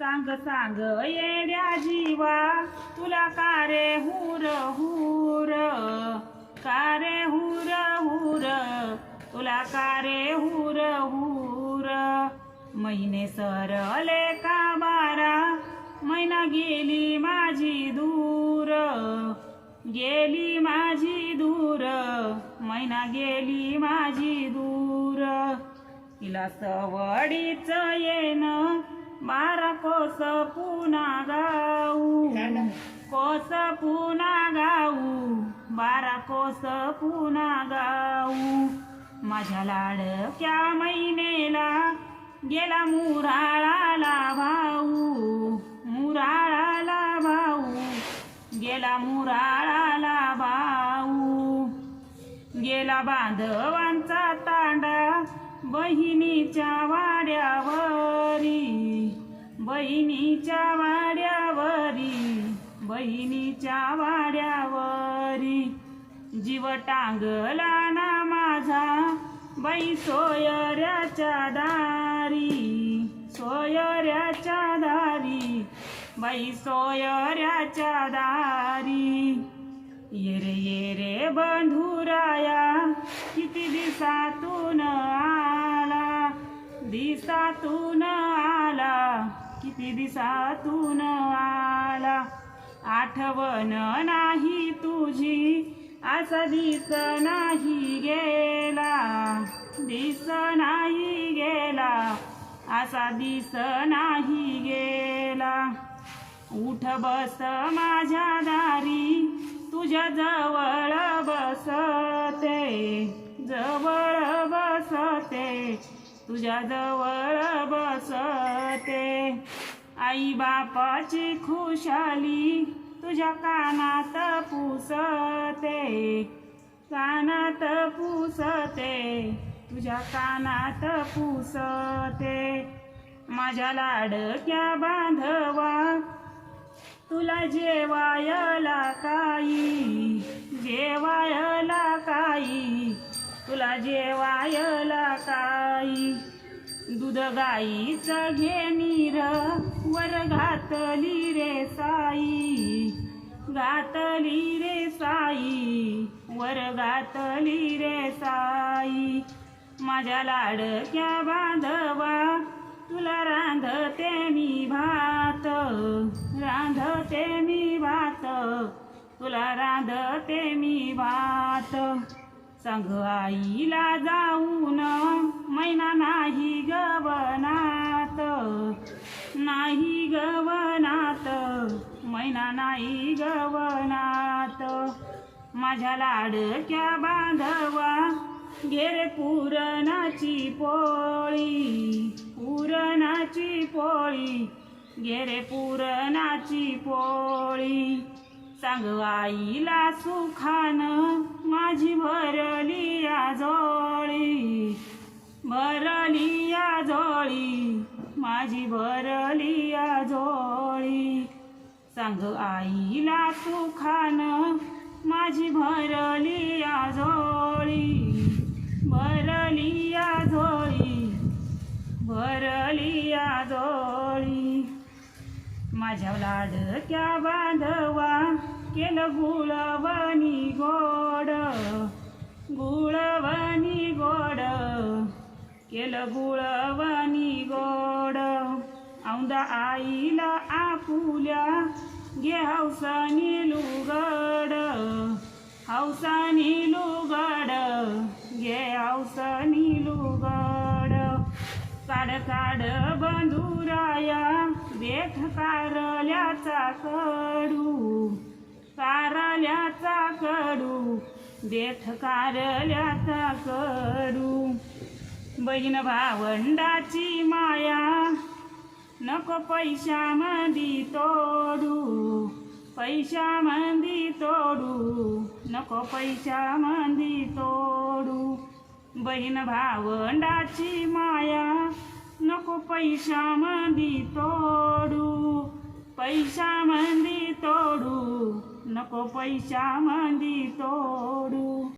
सांग सांग येड्या जीवा तुला का रे हुर हुर? का रे हुर हुर? तुला का रे हुर हुर? महिने सरले का बारा? महिना गेली माझी दूर. गेली माझी दूर महिना गेली माझी दूर. तिला सवडीच येणं बारा कोस पुन्हा गाऊ कोस पुन्हा गाऊ बारा कोस पुन्हा गाऊ माझ्या लाडक्या महिनेला गेला मुराळाला भाऊ मुराळाला भाऊ गेला मुराळाला भाऊ गेला बांधवांचा तांडा बहिणीच्या वाड्यावरी. बहिणीच्या वाड्यावरी बहिणीच्या वाड्यावरी. जीव टांगला ना माझा बाई सोयऱ्याच्या दारी. सोयऱ्याच्या दारी बाई सोयऱ्याच्या दारी. येरे येरे ये रे बंधुराया किती दिसातून आला दिसातून आला. किती दिसातून आला? आठवण नाही तुझी असा दिस नाही गेला. दिस नाही गेला असा दिस नाही गेला. उठ बस माझ्या दारी तुझ्या जवळ बसते. जवळ बसते. तुझ्या जवळ बसते. आई बापाची खुशाली तुझ्या कानात पुसते. कानात पुसते. तुझ्या कानात पुसते. माझ्या लाडक्या बांधवा तुला जेवायला काही जेवायला काही. तुला जेवायला काही दूध गाईचं घे नीर वर घातली रे साई. घातली रे साई वर घातली रे साई. माझ्या लाडक्या बांधवा तुला रांधते मी भात. रांधते मी भात. तुला रांधते मी भात. सांग आईला जाऊन मैना नाही गवनात नाही गवनात मैना नाही गवनात माझ्या लाडक्या बांधवा घेरे पुरणाची पोळी पुरणाची पोळी घेरे पुरणाची पोळी. सांग आईला सुखान माझी भरली या जोळी भरली या जोळी माझी भरली या जोळी. सांग आईला सुखान माझी भरली या जोळी भरली या भरली या जोळी. माझ्या लाडक्या बांधवा केलं गुळवणी गोड. गुळवणी गोड केलं गुळवणी गोड. औंदा आईला आपुल्या घे हौसानी लुगड. हौसानी लुगड घे हौसानी लुगड. काड काड बंधुराया देठ कारल्याचा कडू कारल्याचा कडू देठ कारल्याचा कडू. बहीण भावंडाची माया नको पैशामंदी तोडू. पैशामंदी तोडू नको पैशामंदी तोडू. बहीण भावंडाची माया नको पैशामंदी तोडू. पैशामंदी तोडू नको पैशामंदी तोडू